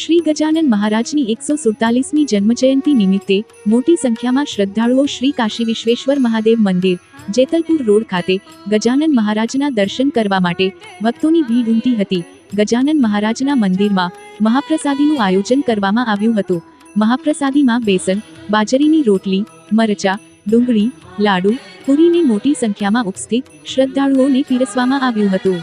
શ્રી ગજાનન મહારાજની એકસો સુડતાલીસમી જન્મજયંતિ નિમિત્તે મોટી સંખ્યામાં શ્રદ્ધાળુઓ શ્રી કાશી વિશ્વેશ્વર મહાદેવ મંદિર, જેતલપુર રોડ ખાતે ગજાનન મહારાજના દર્શન કરવા માટે ભક્તોની ભીડ ઉમટી હતી. ગજાનન મહારાજના મંદિરમાં મહાપ્રસાદીનું આયોજન કરવામાં આવ્યું હતું. મહાપ્રસાદીમાં બેસન, બાજરીની રોટલી, મરચા, ડુંગળી, લાડુ પૂરીને મોટી સંખ્યામાં ઉપસ્થિત શ્રદ્ધાળુઓને પીરસવામાં આવ્યું હતું.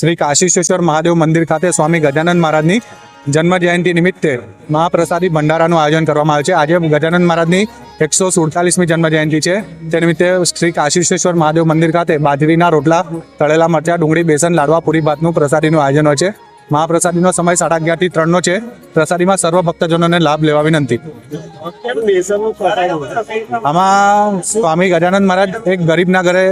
શ્રી કાશીશ્વેશ્વર મહાદેવ મંદિર ખાતે સ્વામી ગજાનંદ મહારાજની જન્મ જયંતિ નિમિત્તે મહાપ્રસાદી ભંડારાનું આયોજન કરવામાં આવ્યું છે. આજે ગજાનંદ મહારાજની એકસો સુડતાલીસમી જન્મ જયંતિ છે. તે નિમિત્તે શ્રી કાશીશ્વેશ્વર મહાદેવ મંદિર ખાતે બાજરીના રોટલા, તળેલા મરચા, ડુંગળી, બેસન, લાડવા, પૂરી ભાતનું પ્રસાદીનું આયોજન હોય છે. મહાપ્રસાદીનો સમય સાડા અગિયારથી ત્રણનો છે. પ્રસાદીમાં સર્વ ભક્તજનોને લાભ લેવા વિનંતી. આમાં સ્વામી ગજાનંદ મહારાજ એક ગરીબના ઘરે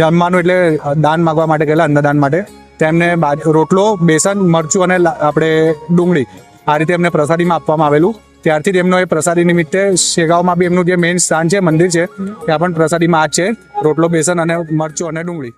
જમવાનું એટલે દાન માગવા માટે ગયેલા, અન્નદાન માટે. તેમને રોટલો, બેસન, મરચું અને આપણે ડુંગળી આ રીતે એમને પ્રસાદીમાં આપવામાં આવેલું. ત્યારથી જ એમનો એ પ્રસાદી નિમિત્તે શેગાવમાં બી એમનું જે મેઇન સ્થાન છે, મંદિર છે, ત્યાં પણ પ્રસાદીમાં આ છે, રોટલો, બેસન અને મરચું અને ડુંગળી.